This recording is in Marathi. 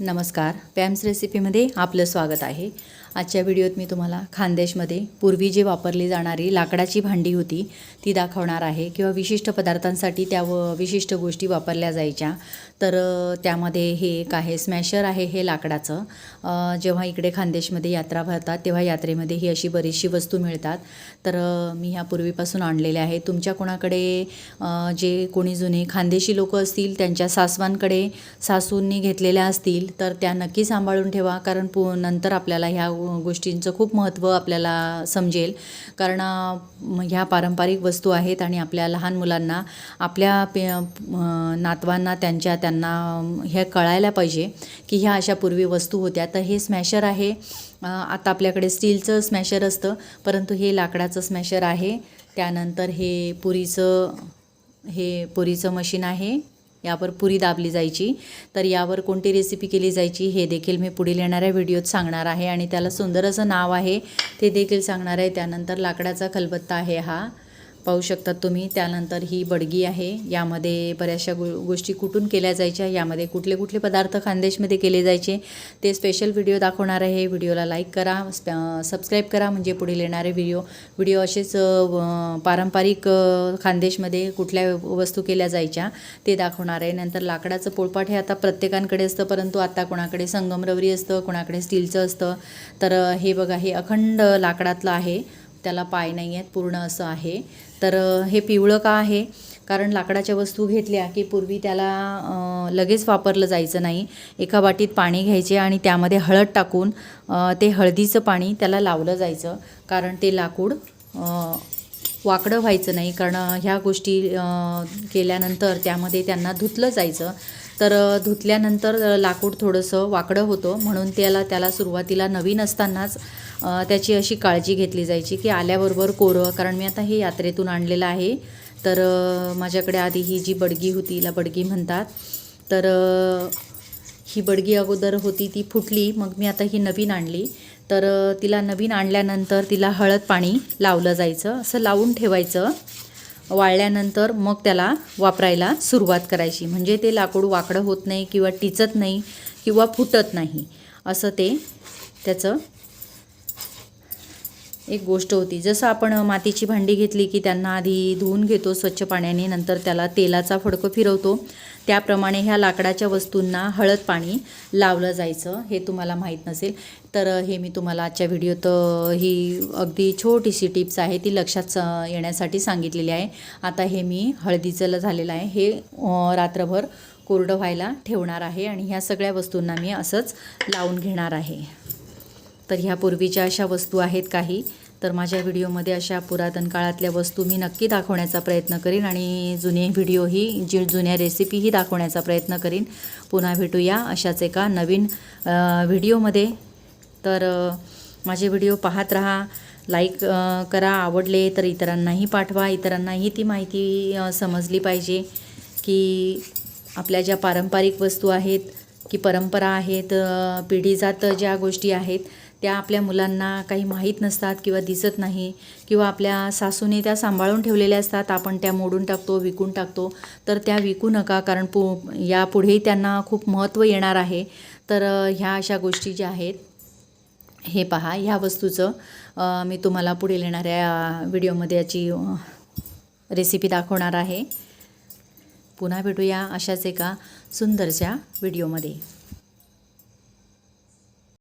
नमस्कार. पॅम्स रेसिपीमध्ये आपलं स्वागत आहे. आजच्या व्हिडिओत मी तुम्हाला खानदेशमध्ये पूर्वी जे वापरली जाणारी लाकडाची भांडी होती ती दाखवणार आहे. किंवा विशिष्ट पदार्थांसाठी त्या व विशिष्ट गोष्टी वापरल्या जायच्या. तर त्यामध्ये हे एक आहे स्मॅशर आहे हे लाकडाचं. जेव्हा इकडे खानदेशमध्ये यात्रा भरतात तेव्हा यात्रेमध्ये ही अशी बरीचशी वस्तू मिळतात. तर मी ह्या पूर्वीपासून आणलेल्या आहे तुमच्या कोणाकडे जे कोणी जुने खानदेशी लोक असतील त्यांच्या सासवांकडे सासूंनी घेतलेल्या असतील तर त्या नक्की सांभाळून ठेवा. कारण पु नंतर आपल्याला ह्या गोष्टींचं खूप महत्त्व आपल्याला समजेल. कारण ह्या पारंपरिक वस्तू आहेत आणि आपल्या लहान मुलांना आपल्या पे नातवांना त्यांच्या त्यांना हे कळायला पाहिजे की ह्या अशा पूर्वी वस्तू होत्या. तर हे स्मॅशर आहे. आता आपल्याकडे स्टीलचं स्मॅशर असतं परंतु हे लाकडाचं स्मॅशर आहे. त्यानंतर हे पुरीचं हे पुरीचं मशीन आहे. यावर पुरी दाबली जायची. तर यावर कोणती रेसिपी केली जायची हे देखील मी पुढील येणाऱ्या व्हिडिओत सांगणार आहे. आणि त्याला सुंदर असं नाव आहे ते देखील सांगणार आहे. त्यानंतर लाकडाचा खलबत्ता आहे हा. पाहू शकतात तुम्ही. त्यानंतर ही बडगी आहे. यामध्ये बऱ्याचशा गो गोष्टी कुठून केल्या जायच्या? यामध्ये कुठले कुठले पदार्थ खानदेशमध्ये केले जायचे? ते स्पेशल व्हिडिओ दाखवणार आहे. व्हिडिओला लाईक करा. सबस्क्राईब करा. म्हणजे पुढील येणारे व्हिडिओ व्हिडिओ असेच पारंपरिक खानदेशमध्ये कुठल्या वस्तू केल्या जायच्या? ते दाखवणार आहे. नंतर लाकडाचं पोळपाट हे आता प्रत्येकांकडे असतं. परंतु आता कोणाकडे संगमरवरी असतं कोणाकडे स्टीलचं असतं. तर हे बघा. हे अखंड लाकडातलं आहे. त्याला पाय नाही आहेत पूर्ण असं आहे. तर हे पिवळं का आहे? कारण लाकडाच्या वस्तू घेतल्या की पूर्वी त्याला लगेच वापरलं जायचं नाही. एका वाटीत पाणी घ्यायचे आणि त्यामध्ये हळद टाकून ते हळदीचं पाणी त्याला लावलं जायचं. कारण ते लाकूड वाकडं व्हायचं नाही. कारण ह्या गोष्टी केल्यानंतर त्यामध्ये त्यांना धुतलं जायचं. तर धुतल्यानंतर लाकूड थोडंसं वाकडं होतं. म्हणून त्याला त्याला सुरुवातीला नवीन असतानाच त्याची अशी काळजी घेतली जायची की आल्याबरोबर कोरं. कारण मी आता हे यात्रेतून आणलेलं आहे. तर माझ्याकडे आधी ही जी बडगी होती हिला बडगी म्हणतात. तर ही बडगी अगोदर होती ती फुटली. मग मी आता ही नवीन आणली. तर तिला नवीन आणल्यानंतर तिला हळद पाणी लावलं जायचं. असं लावून ठेवायचं. वाळल्यानंतर मग त्याला वापरायला सुरुवात करायची. म्हणजे ते लाकूड वाकडं होत नाही किंवा टिचत नाही किंवा फुटत नाही असं ते त्याचं एक गोष्ट होती. जसं आपण मातीची भांडी घेतली की त्यांना आधी धुवून घेतो स्वच्छ पाण्याने नंतर त्याला तेलाचा फडकं फिरवतो. त्याप्रमाणे ह्या लाकडाच्या वस्तूंना हळद पाणी लावलं जायचं हे तुम्हाला माहीत नसेल. तर हे मी तुम्हाला आजच्या व्हिडिओत ही अगदी छोटीशी टिप्स आहे ती लक्षात स- येण्यासाठी सांगितलेली आहे. आता हे मी हळदीचं ल- झालेलं आहे. हे रात्रभर कोरडं व्हायला ठेवणार आहे आणि ह्या सगळ्या वस्तूंना मी असंच लावून घेणार आहे. तर ह्या पूर्वीच्या अशा वस्तू आहेत काही तर माझ्या व्हिडिओमध्ये अशा पुरातन काळातल्या वस्तू मी नक्की दाखवण्याचा प्रयत्न करीन आणि जुने व्हिडिओही जी जुन्या रेसिपीही दाखवण्याचा प्रयत्न करीन. पुन्हा भेटूया अशाच एका नवीन व्हिडिओमध्ये. तर माझे व्हिडिओ पाहत राहा लाईक करा. आवडले तर इतरांनाही पाठवा. इतरांनाही ती माहिती समजली पाहिजे की आपल्या ज्या पारंपरिक वस्तू आहेत की परंपरा आहेत पिढीजात ज्या गोष्टी आहेत त्या आपल्या मुलांना काही माहीत नसतात किंवा दिसत नाही किंवा आपल्या सासूने त्या सांभाळून ठेवलेल्या असतात आपण त्या मोडून टाकतो विकून टाकतो. तर त्या विकू नका कारण पु यापुढेही त्यांना खूप महत्त्व येणार आहे. तर ह्या अशा गोष्टी ज्या आहेत हे पहा ह्या वस्तूचं मी तुम्हाला पुढील येणाऱ्या व्हिडिओमध्ये याची रेसिपी दाखवणार आहे. पुन्हा भेटूया अशाच एका सुंदरशा व्हिडिओमध्ये.